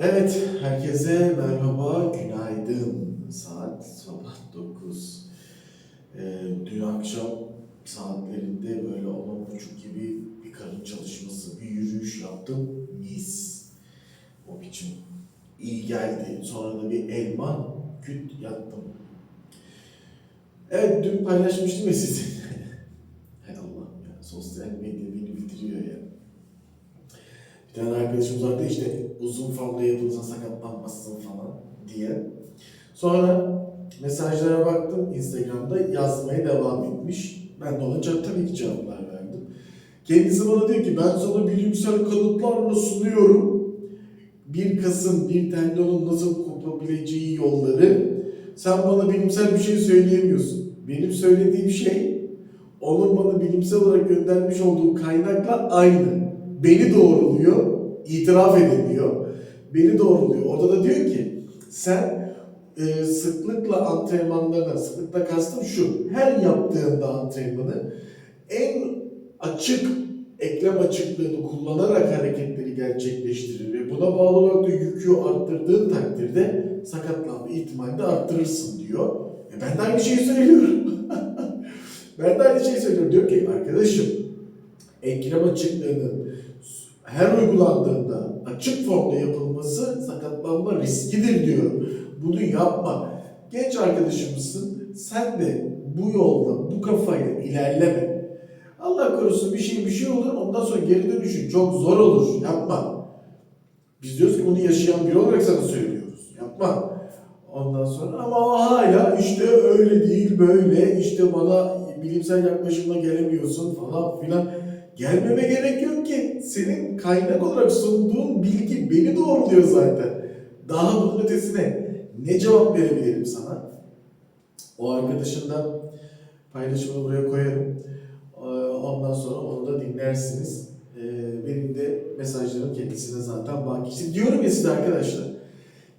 Evet, herkese merhaba, günaydın. Saat sabah 9. Ee, dün akşam saatlerinde böyle 10-10.30 gibi bir karın çalışması, bir yürüyüş yaptım. Mis. O biçim iyi geldi. Sonra da bir elma, küt yattım. Evet, dün paylaşmıştım ya size. Hay Allah'ım ya, sosyal medya beni bitiriyor ya. Bir tane arkadaşımız vardı işte uzun formda yapılırsa sakatlanmazsın falan diye. Sonra mesajlara baktım Instagram'da yazmaya devam etmiş. Ben de ona tabii ki cevaplar verdim. Kendisi bana diyor ki ben sana bilimsel kanıtlarla sunuyorum. Bir kasın bir tendonun nasıl kopabileceği yolları sen bana bilimsel bir şey söyleyemiyorsun. Benim söylediğim şey onun bana bilimsel olarak göndermiş olduğu kaynakla aynı. Beni doğruluyor, itiraf edemiyor. Beni doğruluyor. Orada da diyor ki sen e, sıklıkla antrenmanlarına, sıklıkla kastım şu, her yaptığında antrenmanı en açık eklem açıklığını kullanarak hareketleri gerçekleştirir ve buna bağlı olarak da yükü arttırdığın takdirde sakatlanma ihtimalini arttırırsın diyor. E ben de aynı şeyi söylüyorum. ben de aynı şeyi söylüyorum. Diyor ki arkadaşım eklem açıklığının her uygulandığında açık formda yapılması sakatlanma riskidir diyorum. Bunu yapma. Genç arkadaşımızsın. Sen de bu yolda, bu kafayla ilerleme. Allah korusun bir şey bir şey olur. Ondan sonra geri dönüşün çok zor olur. Yapma. Biz diyoruz ki bunu yaşayan biri olarak sana söylüyoruz. Yapma. Ondan sonra ama hala işte öyle değil böyle işte bana bilimsel yaklaşımla gelemiyorsun falan filan. Gelmeme gerek yok ki. Senin kaynak olarak sunduğun bilgi beni doğruluyor zaten. Daha bunun ötesine ne cevap verebilirim sana? O arkadaşın da paylaşımını buraya koyarım. Ee, Ondan sonra onu da dinlersiniz. Ee, Benim de mesajlarım kendisine zaten baki. İşte diyorum ya size arkadaşlar.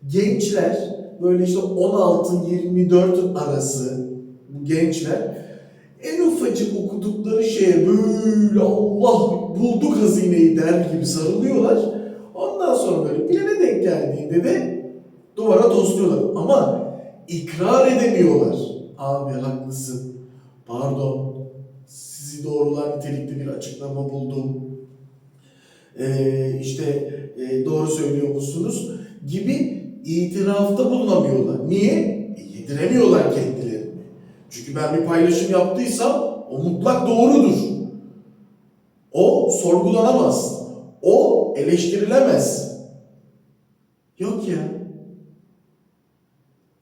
Gençler böyle işte 16-24 arası bu gençler en ufacık okudukları şeye böyle Allah bulduk hazineyi der gibi sarılıyorlar. Ondan sonra böyle birine denk geldiğinde de duvara tosluyorlar. Ama ikrar edemiyorlar. Abi haklısın. Pardon. Sizi doğrular nitelikli bir açıklama buldum. Ee, işte e, doğru söylüyor musunuz? Gibi itirafta bulunamıyorlar. Niye? E, yediremiyorlar kendilerini. Çünkü ben bir paylaşım yaptıysam o mutlak doğrudur. O sorgulanamaz. O eleştirilemez. Yok ya.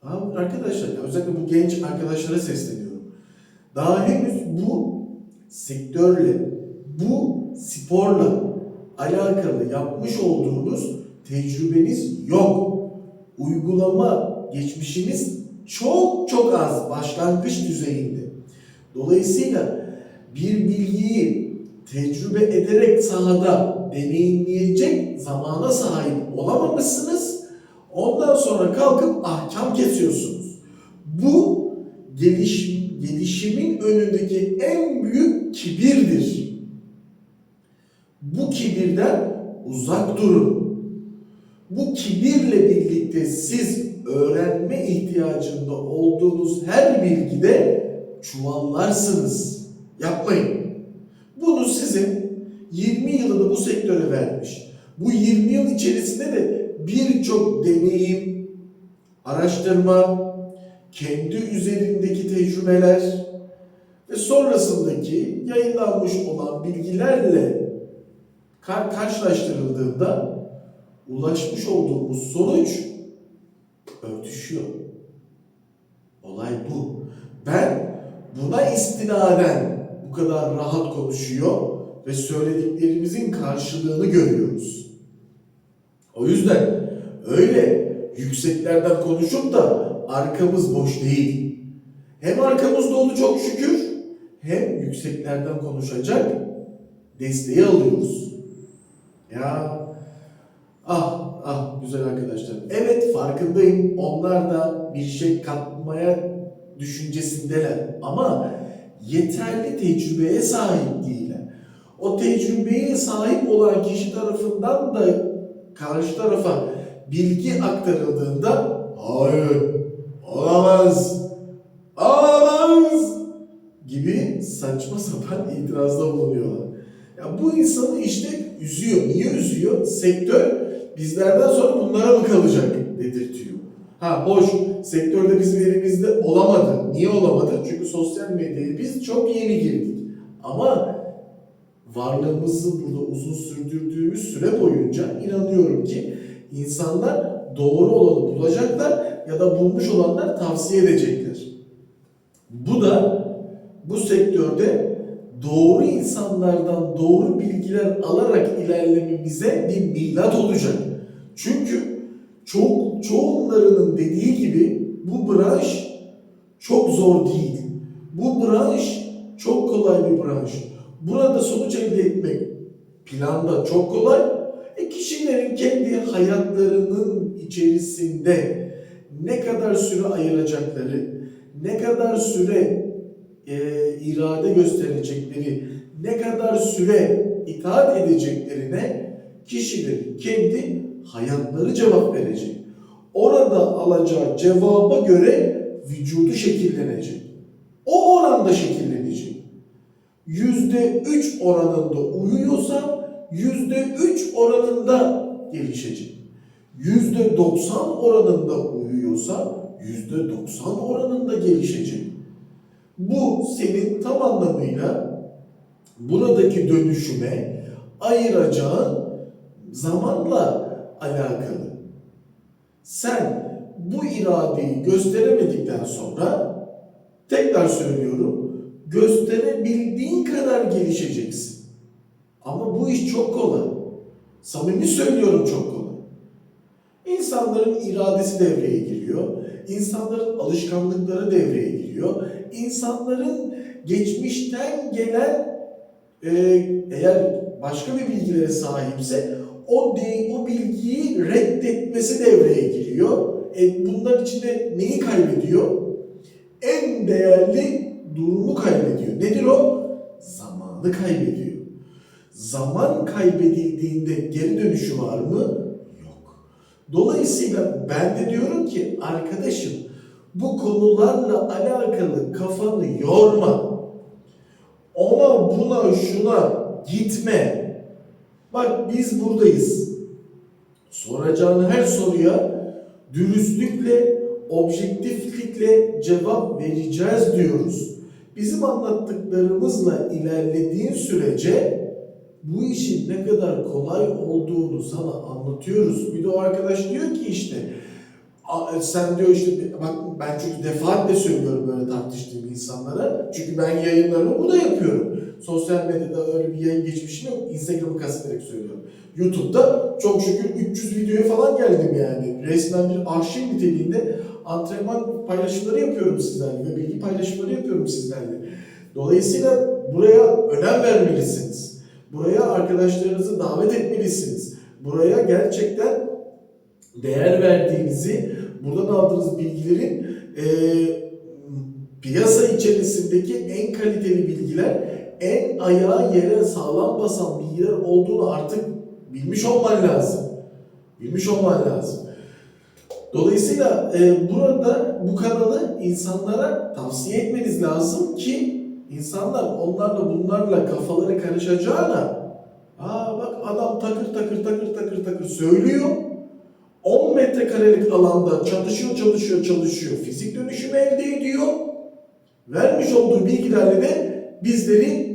Abi arkadaşlar özellikle bu genç arkadaşlara sesleniyorum. Daha henüz bu sektörle, bu sporla alakalı yapmış olduğunuz tecrübeniz yok. Uygulama geçmişiniz çok çok az başlangıç düzeyinde. Dolayısıyla bir bilgiyi tecrübe ederek sahada deneyimleyecek zamana sahip olamamışsınız. Ondan sonra kalkıp ahkam kesiyorsunuz. Bu geliş, gelişimin önündeki en büyük kibirdir. Bu kibirden uzak durun. Bu kibirle birlikte siz öğrenme ihtiyacında olduğunuz her bilgide çuvallarsınız. Yapmayın. Bunu sizin 20 yılını bu sektöre vermiş. Bu 20 yıl içerisinde de birçok deneyim, araştırma, kendi üzerindeki tecrübeler ve sonrasındaki yayınlanmış olan bilgilerle kar- karşılaştırıldığında ulaşmış olduğumuz sonuç örtüşüyor. Olay bu. İstinaden bu kadar rahat konuşuyor ve söylediklerimizin karşılığını görüyoruz. O yüzden öyle yükseklerden konuşup da arkamız boş değil. Hem arkamız dolu çok şükür hem yükseklerden konuşacak desteği alıyoruz. Ya ah ah güzel arkadaşlar. Evet farkındayım onlar da bir şey katmaya düşüncesindeler ama yeterli tecrübeye sahip değiller. O tecrübeye sahip olan kişi tarafından da karşı tarafa bilgi aktarıldığında hayır, olamaz, olamaz gibi saçma sapan itirazda bulunuyorlar. Ya bu insanı işte üzüyor. Niye üzüyor? Sektör bizlerden sonra bunlara mı kalacak dedirtiyor. Ha hoş sektörde bizim elimizde olamadı. Niye olamadı? Çünkü sosyal medyaya biz çok yeni girdik. Ama varlığımızı burada uzun sürdürdüğümüz süre boyunca inanıyorum ki insanlar doğru olanı bulacaklar ya da bulmuş olanlar tavsiye edecekler. Bu da bu sektörde doğru insanlardan doğru bilgiler alarak ilerlememize bir milat olacak. Çünkü çok çoğunlarının dediği gibi bu branş çok zor değil. Bu branş çok kolay bir branş. Burada sonuç elde etmek planda çok kolay. E kişilerin kendi hayatlarının içerisinde ne kadar süre ayıracakları, ne kadar süre e, irade gösterecekleri, ne kadar süre itaat edeceklerine kişilerin kendi hayatları cevap verecek. Orada alacağı cevaba göre vücudu şekillenecek. O oranda şekillenecek. Yüzde üç oranında uyuyorsa yüzde üç oranında gelişecek. Yüzde doksan oranında uyuyorsa yüzde doksan oranında gelişecek. Bu senin tam anlamıyla buradaki dönüşüme ayıracağın zamanla alakalı. Sen bu iradeyi gösteremedikten sonra tekrar söylüyorum gösterebildiğin kadar gelişeceksin. Ama bu iş çok kolay. Samimi söylüyorum çok kolay. İnsanların iradesi devreye giriyor. İnsanların alışkanlıkları devreye giriyor. İnsanların geçmişten gelen eğer başka bir bilgilere sahipse o o bilgiyi reddetmesi devreye giriyor. E, bunların içinde neyi kaybediyor? En değerli durumu kaybediyor. Nedir o? Zamanı kaybediyor. Zaman kaybedildiğinde geri dönüşü var mı? Yok. Dolayısıyla ben de diyorum ki arkadaşım bu konularla alakalı kafanı yorma. Ona buna şuna gitme. Bak biz buradayız. Soracağın her soruya dürüstlükle, objektiflikle cevap vereceğiz diyoruz. Bizim anlattıklarımızla ilerlediğin sürece bu işin ne kadar kolay olduğunu sana anlatıyoruz. Bir de o arkadaş diyor ki işte "A- sen diyor işte bak ben çünkü defaatle söylüyorum böyle tartıştığım insanlara. Çünkü ben yayınlarımı burada yapıyorum. Sosyal medyada öyle bir yayın geçmişim yok. Instagram'ı kastederek söylüyorum. YouTube'da çok şükür 300 videoya falan geldim yani. Resmen bir arşiv niteliğinde antrenman paylaşımları yapıyorum sizlerle ve bilgi paylaşımları yapıyorum sizlerle. Dolayısıyla buraya önem vermelisiniz. Buraya arkadaşlarınızı davet etmelisiniz. Buraya gerçekten değer verdiğinizi, buradan aldığınız bilgilerin e, piyasa içerisindeki en kaliteli bilgiler, en ayağa yere sağlam basan bilgiler olduğunu artık bilmiş olman lazım. Bilmiş olman lazım. Dolayısıyla e, burada bu kanalı insanlara tavsiye etmeniz lazım ki insanlar onlarla bunlarla kafaları karışacağına aa bak adam takır takır takır takır takır söylüyor 10 metrekarelik alanda çalışıyor çalışıyor çalışıyor fizik dönüşümü elde ediyor vermiş olduğu bilgilerle de bizleri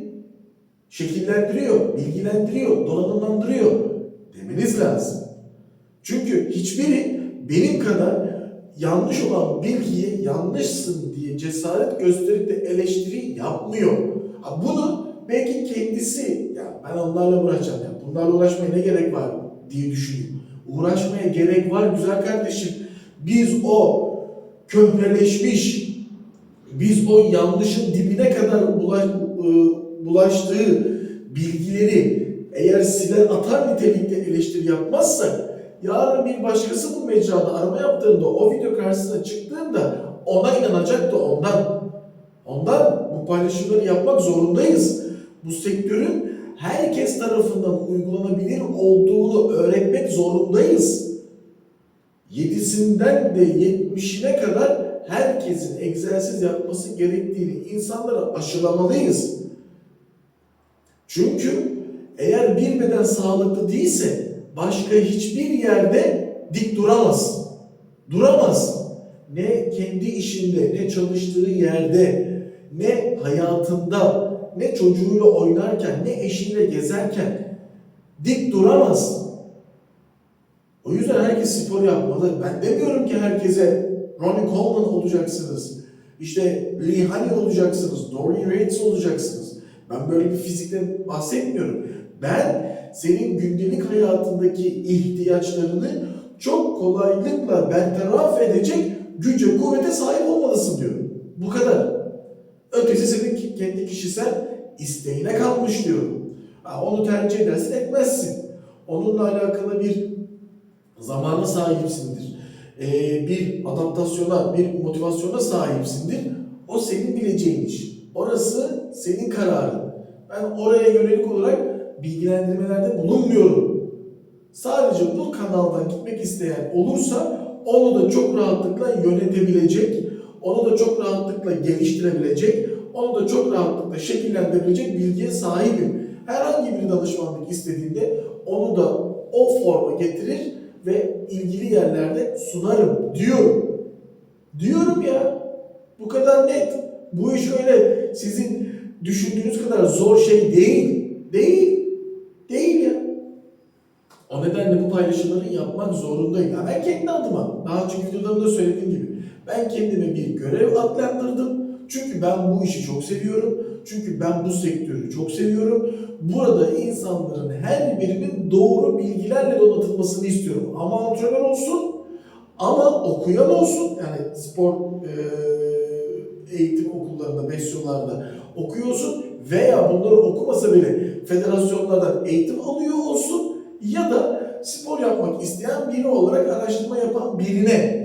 şekillendiriyor, bilgilendiriyor, donanımlandırıyor demeniz lazım. Çünkü hiçbiri benim kadar yanlış olan bilgiye yanlışsın diye cesaret gösterip de eleştiri yapmıyor. Ha bunu belki kendisi ya ben onlarla uğraşacağım ya bunlarla uğraşmaya ne gerek var diye düşünüyor. Uğraşmaya gerek var güzel kardeşim. Biz o köhneleşmiş, biz o yanlışın dibine kadar bulaş, e, bulaştığı bilgileri eğer siler atar nitelikte eleştiri yapmazsak yarın bir başkası bu mecrada arama yaptığında o video karşısına çıktığında ona inanacak da ondan. Ondan bu paylaşımları yapmak zorundayız. Bu sektörün herkes tarafından uygulanabilir olduğunu öğretmek zorundayız. 7'sinden de 70'ine kadar herkesin egzersiz yapması gerektiğini insanlara aşılamalıyız. Çünkü eğer bir beden sağlıklı değilse başka hiçbir yerde dik duramaz. Duramaz. Ne kendi işinde, ne çalıştığı yerde, ne hayatında, ne çocuğuyla oynarken, ne eşiyle gezerken dik duramaz. O yüzden herkes spor yapmalı. Ben demiyorum ki herkese Ronnie Coleman olacaksınız. İşte Lee Haney olacaksınız. Dorian Yates olacaksınız. Ben böyle bir fizikten bahsetmiyorum. Ben senin gündelik hayatındaki ihtiyaçlarını çok kolaylıkla bertaraf edecek güce, kuvvete sahip olmalısın diyorum. Bu kadar. Ötesi senin kendi kişisel isteğine kalmış diyorum. Onu tercih edersin etmezsin. Onunla alakalı bir zamana sahipsindir. Ee, bir adaptasyona, bir motivasyona sahipsindir. O senin bileceğin iş. Orası senin kararın. Ben oraya yönelik olarak bilgilendirmelerde bulunmuyorum. Sadece bu kanaldan gitmek isteyen olursa onu da çok rahatlıkla yönetebilecek, onu da çok rahatlıkla geliştirebilecek, onu da çok rahatlıkla şekillendirebilecek bilgiye sahibim. Herhangi bir danışmanlık istediğinde onu da o forma getirir ve ilgili yerlerde sunarım diyorum. Diyorum ya. Bu kadar net. Bu iş öyle sizin düşündüğünüz kadar zor şey değil. Değil. Değil ya. O nedenle bu paylaşımları yapmak zorundayım. Ya ben kendi adıma, daha önceki videolarımda söylediğim gibi, ben kendime bir görev adlandırdım. Çünkü ben bu işi çok seviyorum. Çünkü ben bu sektörü çok seviyorum. Burada insanların her birinin doğru bilgilerle donatılmasını istiyorum. Ama antrenör olsun, ama okuyan olsun. Yani spor eee, eğitim okullarında, besyolarda okuyorsun veya bunları okumasa bile federasyonlardan eğitim alıyor olsun ya da spor yapmak isteyen biri olarak araştırma yapan birine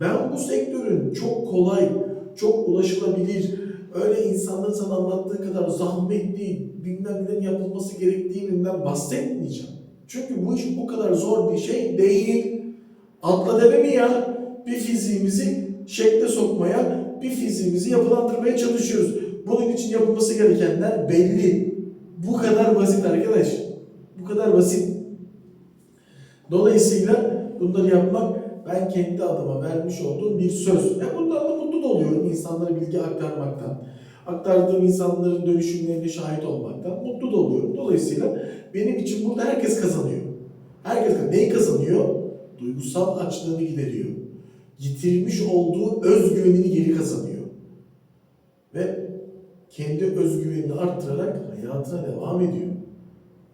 ben bu sektörün çok kolay, çok ulaşılabilir, öyle insanların sana anlattığı kadar zahmetli, bilmem nelerin yapılması gerektiğinden bahsetmeyeceğim. Çünkü bu iş o kadar zor bir şey değil. Atla deme mi ya? Bir fiziğimizi şekle sokmaya, bir fiziğimizi yapılandırmaya çalışıyoruz. Bunun için yapılması gerekenler belli. Bu kadar basit arkadaş. Bu kadar basit. Dolayısıyla bunları yapmak ben kendi adıma vermiş olduğum bir söz. Ya bundan da mutlu da oluyorum insanlara bilgi aktarmaktan. Aktardığım insanların dönüşümlerine şahit olmaktan mutlu da oluyorum. Dolayısıyla benim için burada herkes kazanıyor. Herkes kazanıyor. Neyi kazanıyor? Duygusal açlığını gideriyor. Yitirmiş olduğu özgüvenini geri kazanıyor. Ve kendi özgüvenini arttırarak hayatına devam ediyor.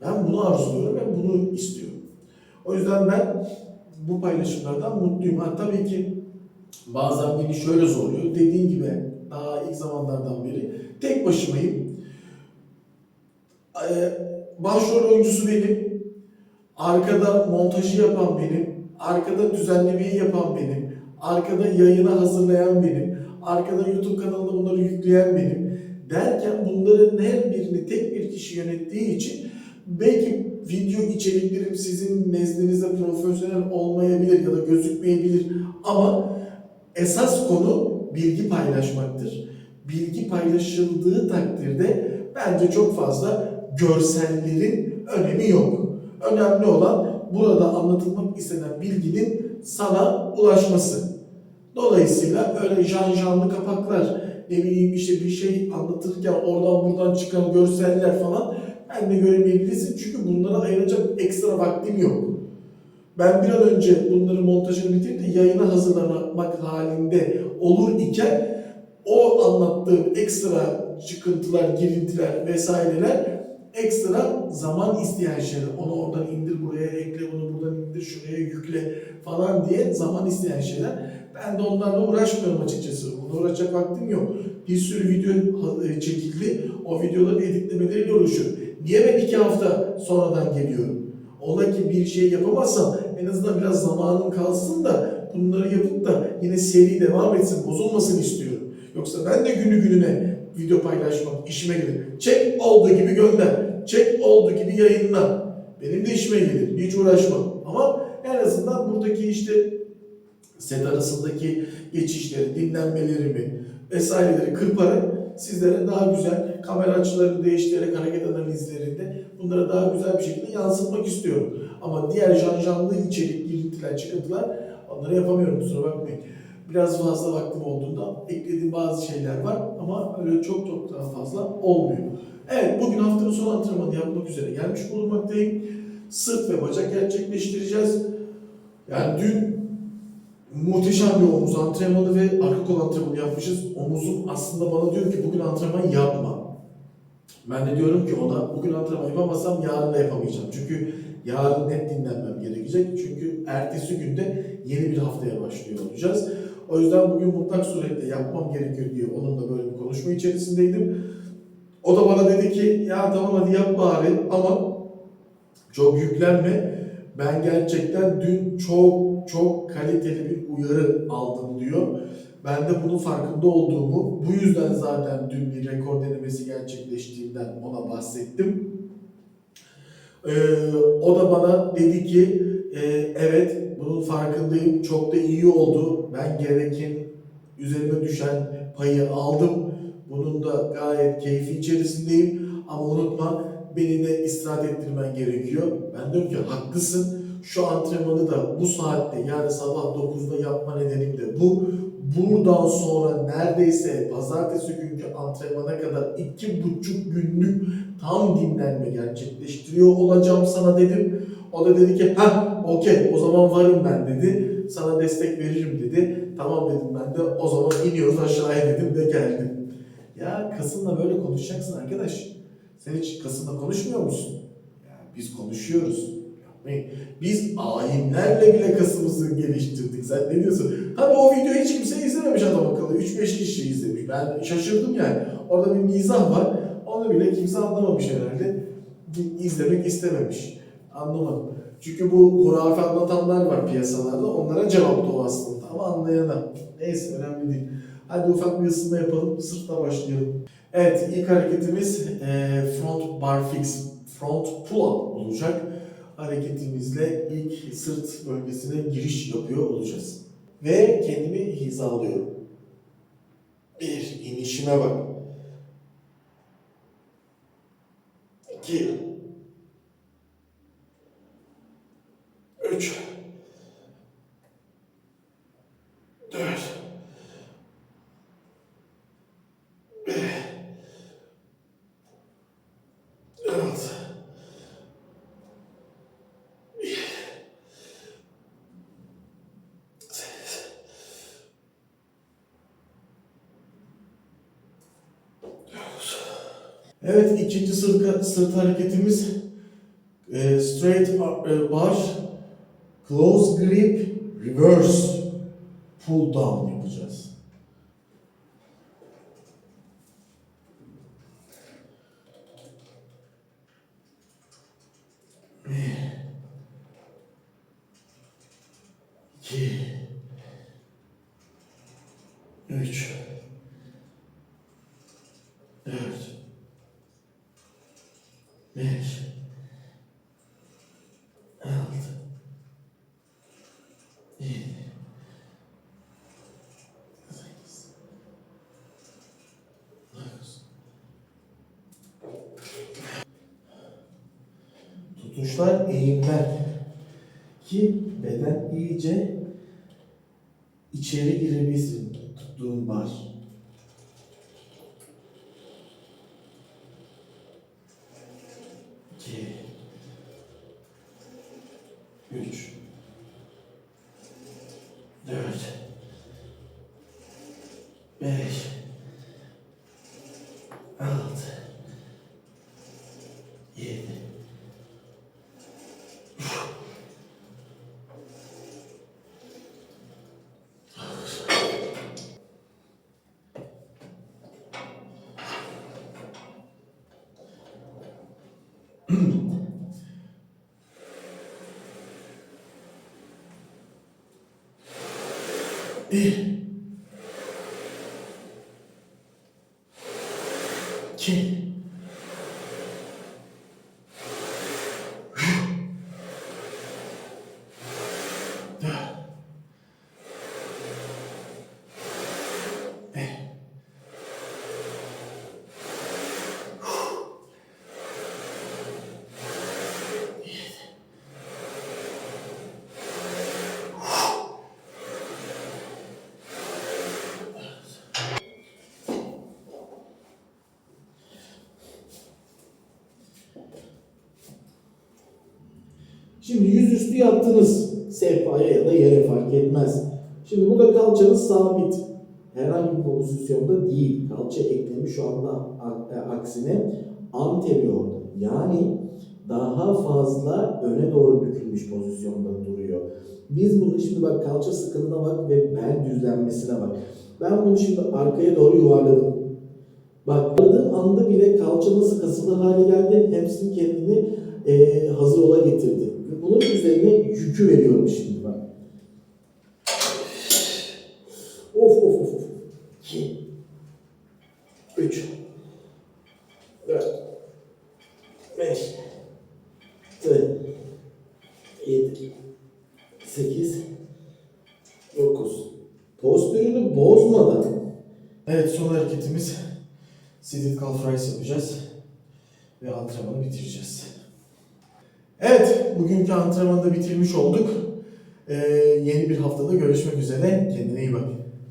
Ben bunu arzuluyorum, ben bunu istiyorum. O yüzden ben bu paylaşımlardan mutluyum. Ha, tabii ki bazen beni şöyle zorluyor. Dediğim gibi daha ilk zamanlardan beri tek başımayım. Ee, başrol oyuncusu benim. Arkada montajı yapan benim. Arkada düzenlemeyi yapan benim. Arkada yayını hazırlayan benim. Arkada YouTube kanalına bunları yükleyen benim. Derken bunların her birini tek bir kişi yönettiği için belki video içeriklerim sizin nezdinizde profesyonel olmayabilir ya da gözükmeyebilir ama esas konu bilgi paylaşmaktır. Bilgi paylaşıldığı takdirde bence çok fazla görsellerin önemi yok. Önemli olan burada anlatılmak istenen bilginin sana ulaşması. Dolayısıyla öyle janjanlı kapaklar, ne bileyim işte bir şey anlatırken oradan buradan çıkan görseller falan ben de göremeyebilirsin. Çünkü bunlara ayıracak ekstra vaktim yok. Ben bir an önce bunların montajını bitirip de yayına hazırlamak halinde olur iken o anlattığım ekstra çıkıntılar, girintiler vesaireler ekstra zaman isteyen şeyler. Onu oradan indir buraya ekle, bunu buradan indir şuraya yükle falan diye zaman isteyen şeyler. Ben de onlarla uğraşmıyorum açıkçası. Buna uğraşacak vaktim yok. Bir sürü video e, çekildi. O videoların editlemeleriyle uğraşıyorum. Niye ben iki hafta sonradan geliyorum? Ola ki bir şey yapamazsam en azından biraz zamanım kalsın da bunları yapıp da yine seri devam etsin, bozulmasın istiyorum. Yoksa ben de günü gününe video paylaşmak işime gelir. Çek olduğu gibi gönder. Çek olduğu gibi yayınla. Benim de işime gelir. Hiç uğraşmam. Ama en azından buradaki işte set arasındaki geçişleri, dinlenmelerimi vesaireleri kırparak sizlere daha güzel kamera açılarını değiştirerek hareket analizlerinde bunları daha güzel bir şekilde yansıtmak istiyorum. Ama diğer janjanlı içerik, girintiler, çıkıntılar onları yapamıyorum kusura bakmayın. Biraz fazla vaktim olduğunda eklediğim bazı şeyler var ama öyle çok çok daha fazla olmuyor. Evet bugün haftanın son antrenmanı yapmak üzere gelmiş bulunmaktayım. Sırt ve bacak gerçekleştireceğiz. Yani dün muhteşem bir omuz antrenmanı ve arka kol antrenmanı yapmışız. Omuzum aslında bana diyor ki bugün antrenman yapma. Ben de diyorum ki ona bugün antrenman yapamazsam yarın da yapamayacağım. Çünkü yarın net dinlenmem gerekecek. Çünkü ertesi günde yeni bir haftaya başlıyor olacağız. O yüzden bugün mutlak surette yapmam gerekiyor diye onunla böyle bir konuşma içerisindeydim. O da bana dedi ki ya tamam hadi yap bari ama çok yüklenme. Ben gerçekten dün çok çok kaliteli bir uyarı aldım diyor. Ben de bunun farkında olduğumu, bu yüzden zaten dün bir rekor denemesi gerçekleştiğinden ona bahsettim. Ee, o da bana dedi ki e, evet bunun farkındayım, çok da iyi oldu. Ben gereken üzerime düşen payı aldım. Bunun da gayet keyfi içerisindeyim. Ama unutma beni de istirahat ettirmen gerekiyor. Ben diyorum ki haklısın. Şu antrenmanı da bu saatte yani sabah 9'da yapma nedenim de bu. Buradan sonra neredeyse pazartesi günkü antrenmana kadar iki buçuk günlük tam dinlenme gerçekleştiriyor olacağım sana dedim. O da dedi ki ha okey o zaman varım ben dedi. Sana destek veririm dedi. Tamam dedim ben de o zaman iniyoruz aşağıya dedim ve geldim. Ya kasınla böyle konuşacaksın arkadaş. Sen hiç kasınla konuşmuyor musun? Ya biz konuşuyoruz. Biz ayinlerle bile kasımızı geliştirdik. Sen ne diyorsun? Tabii o videoyu hiç kimse izlememiş adam akıllı. 3-5 kişi izlemiş. Ben şaşırdım yani. Orada bir mizah var. Onu bile kimse anlamamış herhalde. İzlemek istememiş. Anlamadım. Çünkü bu hurafe anlatanlar var piyasalarda. Onlara cevap da o aslında. Ama anlayana. Neyse önemli değil. Hadi ufak bir ısınma yapalım. Sırtla başlayalım. Evet ilk hareketimiz front bar fix, front pull up olacak. Hareketimizle ilk sırt bölgesine giriş yapıyor olacağız. Ve kendimi hizalıyorum. Bir, inişime bak. İki. Üç. Dört. Altı. Evet ikinci sırt, sırt hareketimiz e, straight e, bar close grip reverse pull down yapacağız. Tutuşlar eğimler ki beden iyice içeri girebilsin tuttuğun bar. İki, üç, dört, beş, altı, yedi, Bir. Şimdi yüzüstü yattınız. Sehpaya ya da yere fark etmez. Şimdi burada kalçanız sabit. Herhangi bir pozisyonda değil. Kalça eklemi şu anda e, aksine anteriorda. Yani daha fazla öne doğru bükülmüş pozisyonda duruyor. Biz bunu şimdi bak kalça sıkılığına bak ve bel düzlenmesine bak. Ben bunu şimdi arkaya doğru yuvarladım. Bak yuvarladığım anda bile kalça nasıl kasılı hale geldi. Hamstring kendini eee, hazır ola getirdi. Bunun üzerine yükü veriyorum şimdi. Of of of. of. 2 3 4 5 6 7 8 9 Postürünü bozmadan Evet son hareketimiz Seated calf raise yapacağız ve antrenmanı bitireceğiz. Evet, bugünkü antrenmanı da bitirmiş olduk. Ee, yeni bir haftada görüşmek üzere. Kendine iyi bak.